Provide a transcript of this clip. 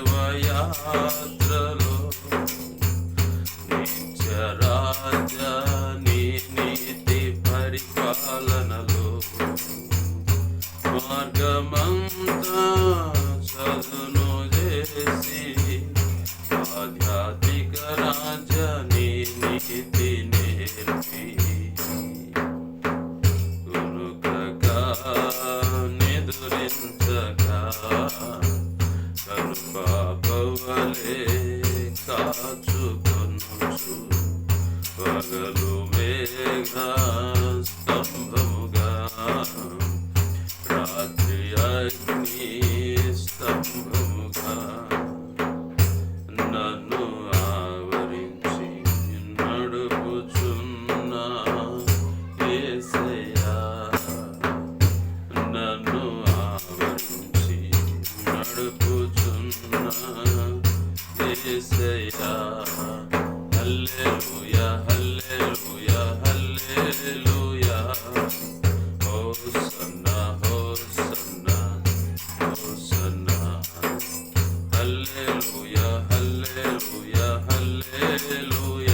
సేవయాత్రలో నిత్యరాజ నీ నీతి పరిపాలనలో మార్గమంతా సదును చేసి ఆధ్యాత్మిక రాజని నీతి నేర్పి. కురుకగా నిదురించగా కనుపాపవలే కాచుకొనుచు పగలు మేఘ చేసేయా హల్లెలూయా హల్లెలూయా హల్లెలూయా హోసన్నా హోసన్నా హోసన్నా హల్లెలూయా హల్లెలూయా హల్లెలూయా